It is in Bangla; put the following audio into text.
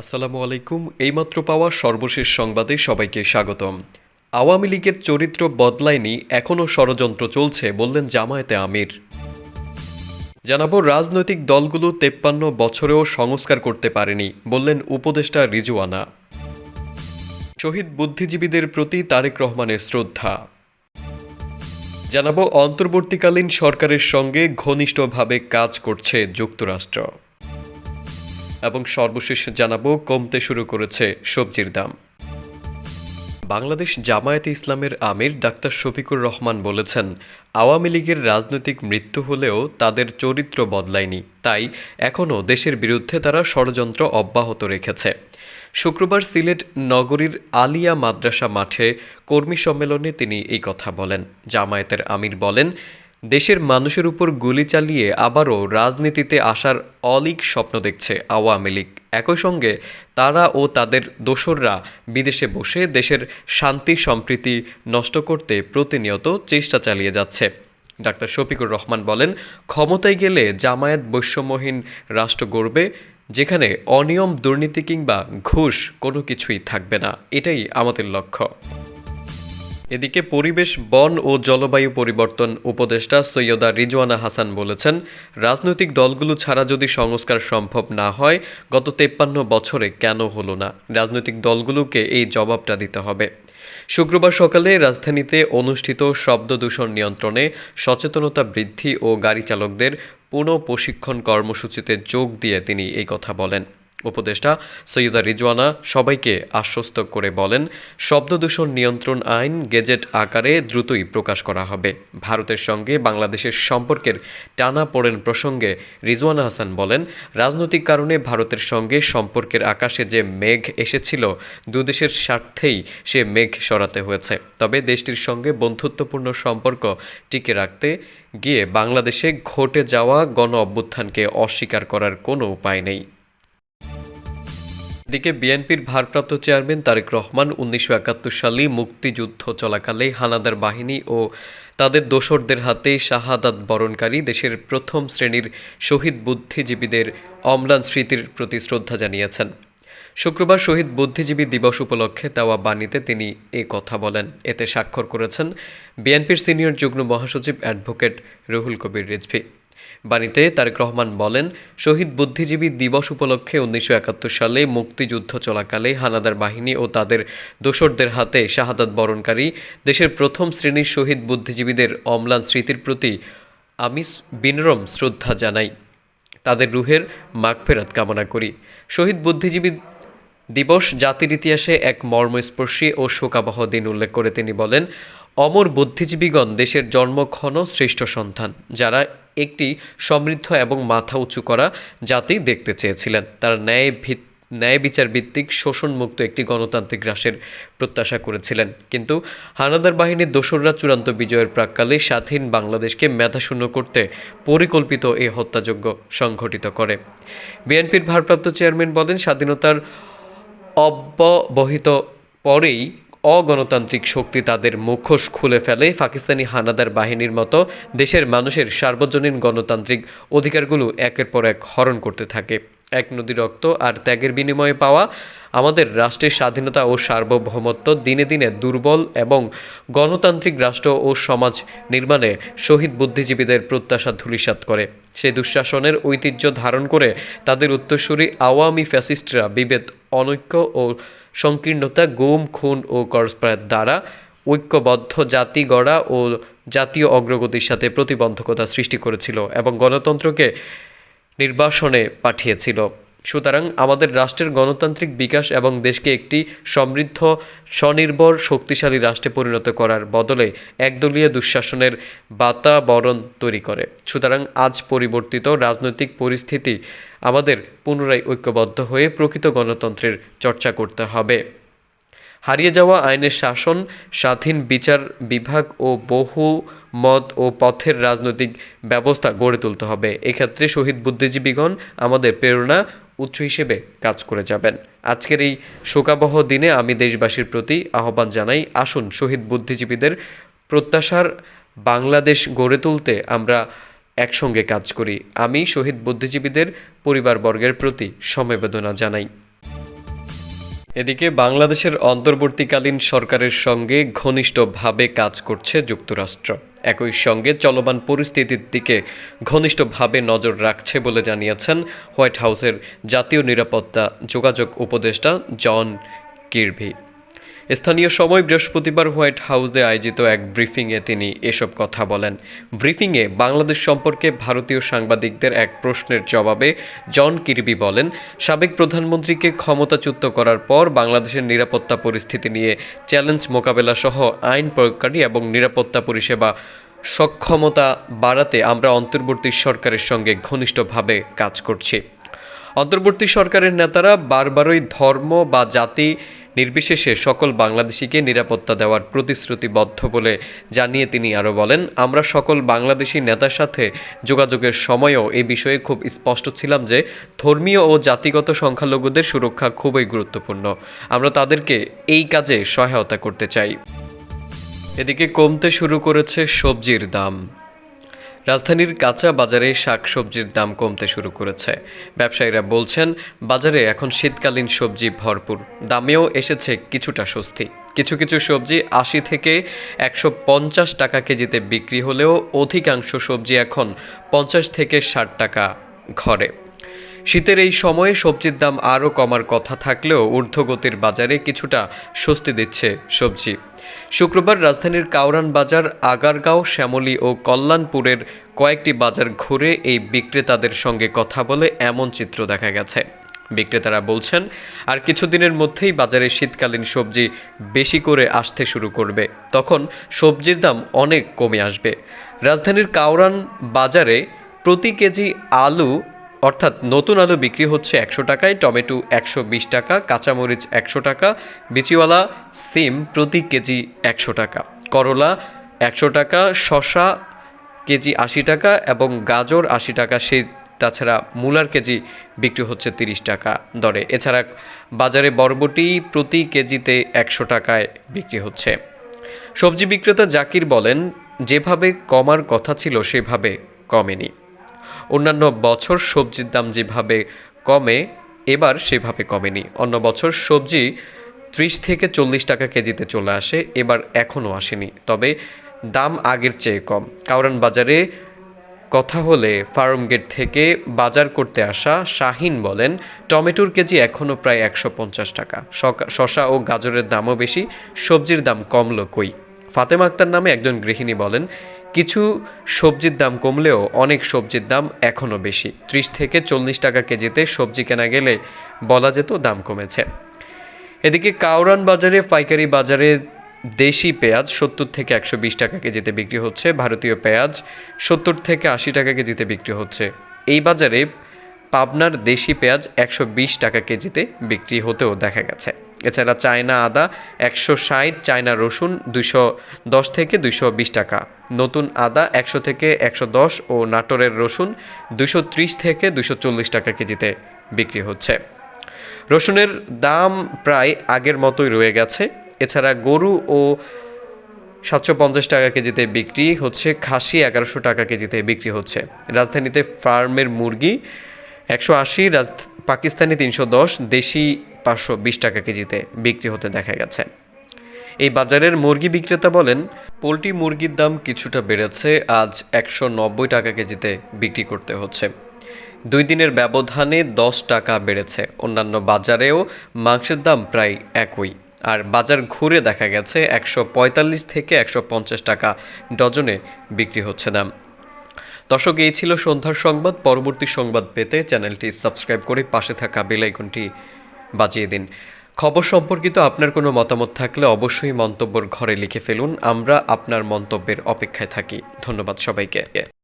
আসসালামু আলাইকুম। এইমাত্র পাওয়া সর্বশেষ সংবাদে সবাইকে স্বাগতম। আওয়ামী লীগের চরিত্র বদলায়নি, এখনও ষড়যন্ত্র চলছে, বললেন জামায়াতে আমির। জানাব, রাজনৈতিক দলগুলো তেপ্পান্ন বছরেও সংস্কার করতে পারেনি, বললেন উপদেষ্টা রিজুয়ানা শহীদ বুদ্ধিজীবীদের প্রতি তারেক রহমানের শ্রদ্ধা। জানাব, অন্তর্বর্তীকালীন সরকারের সঙ্গে ঘনিষ্ঠভাবে কাজ করছে যুক্তরাষ্ট্র। এবং সর্বশেষ জানাব, কমতে শুরু করেছে সবজির দাম। বাংলাদেশ জামায়াতে ইসলামের আমির ডাক্তার শফিকুর রহমান বলেছেন, আওয়ামী লীগের রাজনৈতিক মৃত্যু হলেও তাদের চরিত্র বদলায়নি। তাই এখনও দেশের বিরুদ্ধে তারা ষড়যন্ত্র অব্যাহত রেখেছে। শুক্রবার সিলেট নগরীর আলিয়া মাদ্রাসা মাঠে কর্মী সম্মেলনে তিনি এই কথা বলেন। জামায়াতের আমির বলেন দেশের মানুষের উপর গুলি চালিয়ে আবারও রাজনীতিতে আসার অলিক স্বপ্ন দেখছে আওয়ামী লীগ। একই সঙ্গে তারা ও তাদের দোসররা বিদেশে বসে দেশের শান্তি, সম্প্রীতি নষ্ট করতে প্রতিনিয়ত চেষ্টা চালিয়ে যাচ্ছে। ডাক্তার শফিকুর রহমান বলেন, ক্ষমতায় গেলে জামায়াত বৈষম্যহীন রাষ্ট্র গড়বে, যেখানে অনিয়ম, দুর্নীতি কিংবা ঘুষ কোনো কিছুই থাকবে না। এটাই আমাদের লক্ষ্য। এদিকে পরিবেশ, বন ও জলবায়ু পরিবর্তন উপদেষ্টা সৈয়দা রিজওয়ানা হাসান বলেছেন, রাজনৈতিক দলগুলো ছাড়া যদি সংস্কার সম্ভব না হয়, গত তেপ্পান্ন বছরে কেন হলো না? রাজনৈতিক দলগুলোকে এই জবাবটা দিতে হবে। শুক্রবার সকালে রাজধানীতে অনুষ্ঠিত শব্দ দূষণ নিয়ন্ত্রণে সচেতনতা বৃদ্ধি ও গাড়ি চালকদের পুনঃ প্রশিক্ষণ কর্মসূচিতে যোগ দিয়ে তিনি এই কথা বলেন। উপদেষ্টা সৈয়দা রিজওয়ানা সবাইকে আশ্বস্ত করে বলেন শব্দদূষণ নিয়ন্ত্রণ আইন গেজেট আকারে দ্রুতই প্রকাশ করা হবে। ভারতের সঙ্গে বাংলাদেশের সম্পর্কের টানা পড়েন প্রসঙ্গে রিজওয়ানা হাসান বলেন, রাজনৈতিক কারণে ভারতের সঙ্গে সম্পর্কের আকাশে যে মেঘ এসেছিল, দুদেশের স্বার্থেই সে মেঘ সরাতে হয়েছে। তবে দেশটির সঙ্গে বন্ধুত্বপূর্ণ সম্পর্ক টিকে রাখতে গিয়ে বাংলাদেশে ঘটে যাওয়া গণ অভ্যুত্থানকে অস্বীকার করার কোনো উপায় নেই। এদিকে বিএনপির ভারপ্রাপ্ত চেয়ারম্যান তারেক রহমান উনিশশো একাত্তর সালে মুক্তিযুদ্ধ চলাকালে হানাদার বাহিনী ও তাদের দোসরদের হাতে শাহাদাত বরণকারী দেশের প্রথম শ্রেণির শহীদ বুদ্ধিজীবীদের অম্লান স্মৃতির প্রতি শ্রদ্ধা জানিয়েছেন। শুক্রবার শহীদ বুদ্ধিজীবী দিবস উপলক্ষে দেওয়া বাণীতে তিনি এ কথা বলেন। এতে স্বাক্ষর করেছেন বিএনপির সিনিয়র যুগ্ম মহাসচিব অ্যাডভোকেট রুহুল কবির রিজভি। বাণীতে তারেক রহমান বলেন, শহীদ বুদ্ধিজীবী দিবস উপলক্ষে উনিশশো একাত্তর সালে মুক্তিযুদ্ধ চলাকালে হানাদার বাহিনী ও তাদের দোসরদের হাতে শাহাদাত বরণকারী দেশের প্রথম শ্রেণির শহীদ বুদ্ধিজীবীদের অম্লান স্মৃতির প্রতি আমি বিনরম শ্রদ্ধা জানাই। তাদের রুহের মাগফেরাত কামনা করি। শহীদ বুদ্ধিজীবী দিবস জাতির ইতিহাসে এক মর্মস্পর্শী ও শোকাবহ দিন উল্লেখ করে তিনি বলেন, অমর বুদ্ধিজীবীগণ দেশের জন্মক্ষণ শ্রেষ্ঠ সন্তান, যারা একটি সমৃদ্ধ এবং মাথা উঁচু করা জাতি দেখতে চেয়েছিলেন। তারা ন্যায় ভিত, ন্যায় বিচার ভিত্তিক শোষণমুক্ত একটি গণতান্ত্রিক রাষ্ট্রের প্রত্যাশা করেছিলেন। কিন্তু হানাদার বাহিনীর দোসররা চূড়ান্ত বিজয়ের প্রাককালে স্বাধীন বাংলাদেশকে মেধাশূন্য করতে পরিকল্পিত এই হত্যাযজ্ঞ সংঘটিত করে। বিএনপির ভারপ্রাপ্ত চেয়ারম্যান বলেন, স্বাধীনতার অব্যবহিত পরেই অগণতান্ত্রিক শক্তি তাদের মুখোশ খুলে ফেলে। পাকিস্তানি হানাদার বাহিনীর মতো দেশের মানুষের সার্বজনীন গণতান্ত্রিক অধিকারগুলো একের পর এক হরণ করতে থাকে। এক নদী রক্ত আর ত্যাগের বিনিময়ে পাওয়া আমাদের রাষ্ট্রের স্বাধীনতা ও সার্বভৌমত্ব দিনে দিনে দুর্বল এবং গণতান্ত্রিক রাষ্ট্র ও সমাজ নির্মাণে শহীদ বুদ্ধিজীবীদের প্রত্যাশা ধূলিসাৎ করে। সেই দুঃশাসনের ঐতিহ্য ধারণ করে তাদের উত্তরসূরি আওয়ামী ফ্যাসিস্টরা বিভেদ, অনৈক্য ও সংকীর্ণতা, গুম, খুন ও করস্পায়ের দ্বারা ঐক্যবদ্ধ জাতি গড়া ও জাতীয় অগ্রগতির সাথে প্রতিবন্ধকতা সৃষ্টি করেছিল এবং গণতন্ত্রকে নির্বাসনে পাঠিয়েছিল। সুতরাং আমাদের রাষ্ট্রের গণতান্ত্রিক বিকাশ এবং দেশকে একটি সমৃদ্ধ, স্বনির্ভর, শক্তিশালী রাষ্ট্রে পরিণত করার বদলে একদলীয় দুঃশাসনের বাতাবরণ তৈরি করে। সুতরাং আজ পরিবর্তিত রাজনৈতিক পরিস্থিতি আমাদের পুনরায় ঐক্যবদ্ধ হয়ে প্রকৃত গণতন্ত্রের চর্চা করতে হবে। হারিয়ে যাওয়া আইনের শাসন, স্বাধীন বিচার বিভাগ ও বহু মত ও পথের রাজনৈতিক ব্যবস্থা গড়ে তুলতে হবে। এক্ষেত্রে শহীদ বুদ্ধিজীবীগণ আমাদের প্রেরণা উৎস হিসেবে কাজ করে যাবেন। আজকের এই শোকাবহ দিনে আমি দেশবাসীর প্রতি আহ্বান জানাই, আসুন শহীদ বুদ্ধিজীবীদের প্রত্যাশার বাংলাদেশ গড়ে তুলতে আমরা একসঙ্গে কাজ করি। আমি শহীদ বুদ্ধিজীবীদের পরিবারবর্গের প্রতি সমবেদনা জানাই। এদিকে বাংলাদেশের অন্তর্বর্তীকালীন সরকারের সঙ্গে ঘনিষ্ঠভাবে কাজ করছে যুক্তরাষ্ট্র। একই সঙ্গে চলমান পরিস্থিতির দিকে ঘনিষ্ঠভাবে নজর রাখছে বলে জানিয়েছেন হোয়াইট হাউসের জাতীয় নিরাপত্তা যোগাযোগ উপদেষ্টা জন কিরভি। স্থানীয় সময় বৃহস্পতিবার হোয়াইট হাউসে আয়োজিত এক ব্রিফিংয়ে তিনি এসব কথা বলেন। ব্রিফিংয়ে বাংলাদেশ সম্পর্কে ভারতীয় সাংবাদিকদের এক প্রশ্নের জবাবে জন কিরবি বলেন, সাবেক প্রধানমন্ত্রীকে ক্ষমতাচ্যুত করার পর বাংলাদেশের নিরাপত্তা পরিস্থিতি নিয়ে চ্যালেঞ্জ মোকাবেলা সহ আইন প্রয়োগকারী এবং নিরাপত্তা পরিষেবা সক্ষমতা বাড়াতে আমরা অন্তর্বর্তী সরকারের সঙ্গে ঘনিষ্ঠভাবে কাজ করছি। অন্তর্বর্তী সরকারের নেতারা বারবারই ধর্ম বা জাতি নির্বিশেষে সকল বাংলাদেশিকে নিরাপত্তা দেওয়ার প্রতিশ্রুতিবদ্ধ বলে জানিয়ে তিনি আরও বলেন, আমরা সকল বাংলাদেশি নেতার সাথে যোগাযোগের সময়ও এ বিষয়ে খুব স্পষ্ট ছিলাম যে ধর্মীয় ও জাতিগত সংখ্যালঘুদের সুরক্ষা খুবই গুরুত্বপূর্ণ। আমরা তাদেরকে এই কাজে সহায়তা করতে চাই। এদিকে কমতে শুরু করেছে সবজির দাম। রাজধানীর কাঁচা বাজারে শাকসবজির দাম কমতে শুরু করেছে। ব্যবসায়ীরা বলছেন, বাজারে এখন শীতকালীন সবজি ভরপুর। দামেও এসেছে কিছুটা স্বস্তি। কিছু কিছু সবজি আশি থেকে একশো পঞ্চাশ টাকা কেজিতে বিক্রি হলেও অধিকাংশ সবজি এখন পঞ্চাশ থেকে ষাট টাকা ঘরে। শীতের এই সময়ে সবজির দাম আরও কমার কথা থাকলেও ঊর্ধ্বগতির বাজারে কিছুটা স্বস্তি দিচ্ছে সবজি। শুক্রবার রাজধানীর কাউরান বাজার, আগারগাঁও, শ্যামলী ও কল্যাণপুরের কয়েকটি বাজার ঘুরে এই বিক্রেতাদের সঙ্গে কথা বলে এমন চিত্র দেখা গেছে। বিক্রেতারা বলছেন, আর কিছুদিনের মধ্যেই বাজারে শীতকালীন সবজি বেশি করে আসতে শুরু করবে। তখন সবজির দাম অনেক কমে আসবে। রাজধানীর কাউরান বাজারে প্রতি কেজি আলু অর্থাৎ নতুন আলু বিক্রি হচ্ছে একশো টাকায়, টমেটো একশো বিশ টাকা, কাঁচামরিচ একশো টাকা, বিচিওয়ালা সিম প্রতি কেজি একশো টাকা, করলা একশো টাকা শশা কেজি আশি টাকা এবং গাজর আশি টাকা, সেই তাছাড়া মূলার কেজি বিক্রি হচ্ছে তিরিশ টাকা দরে। এছাড়া বাজারে বরবটি প্রতি কেজিতে একশো টাকায় বিক্রি হচ্ছে। সবজি বিক্রেতা জাকির বলেন, যেভাবে কমার কথা ছিল, সেভাবে কমেনি। অন্যান্য বছর সবজির দাম যেভাবে কমে, এবার সেভাবে কমেনি। অন্য বছর সবজি ত্রিশ থেকে চল্লিশ টাকা কেজিতে চলে আসে, এবার এখনও আসেনি। তবে দাম আগের চেয়ে কম। কাউরান বাজারে কথা হলে ফার্ম গেট থেকে বাজার করতে আসা শাহিন বলেন, টমেটোর কেজি এখনও প্রায় একশো পঞ্চাশ টাকা। শশা ও গাজরের দামও বেশি, সবজির দাম কমলো কই? ফাতেমা আক্তার নামে একজন গৃহিণী বলেন কিছু সবজির দাম কমলেও অনেক সবজির দাম এখনও বেশি। ত্রিশ থেকে চল্লিশ টাকা কেজিতে সবজি কেনা গেলে বলা যেত দাম কমেছে। এদিকে কাউরান বাজারে, পাইকারি বাজারে দেশি পেঁয়াজ সত্তর থেকে একশো বিশ টাকা কেজিতে বিক্রি হচ্ছে, ভারতীয় পেঁয়াজ সত্তর থেকে আশি টাকা কেজিতে বিক্রি হচ্ছে। এই বাজারে পাবনার দেশি পেঁয়াজ একশো বিশ টাকা কেজিতে বিক্রি হতেও দেখা গেছে। এছাড়া চায়না আদা একশো ষাট, চায়না রসুন দুশো দশ থেকে দুশো বিশ টাকা, নতুন আদা একশো থেকে একশো দশ ও নাটোরের রসুন দুশো ত্রিশ থেকে দুশো চল্লিশ টাকা কেজিতে বিক্রি হচ্ছে। রসুনের দাম প্রায় আগের মতোই রয়ে গেছে। এছাড়া গরু ও সাতশো পঞ্চাশ টাকা কেজিতে বিক্রি হচ্ছে, খাসি এগারোশো টাকা কেজিতে বিক্রি হচ্ছে। রাজধানীতে ফার্মের মুরগি একশো আশি, রাজ পাকিস্তানি তিনশো দশ, দেশি পাঁচশো বিশ টাকা কেজিতে বিক্রি হতে দেখা গেছে। এই বাজারের মুরগি বিক্রেতা বলেন, পোলট্রি মুরগির দাম কিছুটা বেড়েছে, আজ একশো নব্বই টাকা কেজিতে বিক্রি করতে হচ্ছে। দুই দিনের ব্যবধানে দশ টাকা বেড়েছে। অন্যান্য বাজারেও মাংসের দাম প্রায় একই। আর বাজার ঘুরে দেখা গেছে, একশো পঁয়তাল্লিশ থেকে একশো পঞ্চাশ টাকা ডজনে বিক্রি হচ্ছে দাম। দর্শক, এই ছিল সন্ধ্যার সংবাদ। পরবর্তী সংবাদ পেতে চ্যানেলটি সাবস্ক্রাইব করে পাশে থাকা বেলাইকনটি বাজিয়ে দিন। খবর সম্পর্কিত আপনার কোনো মতামত থাকলে অবশ্যই মন্তব্যর ঘরে লিখে ফেলুন। আমরা আপনার মন্তব্যের অপেক্ষায় থাকি। ধন্যবাদ সবাইকে।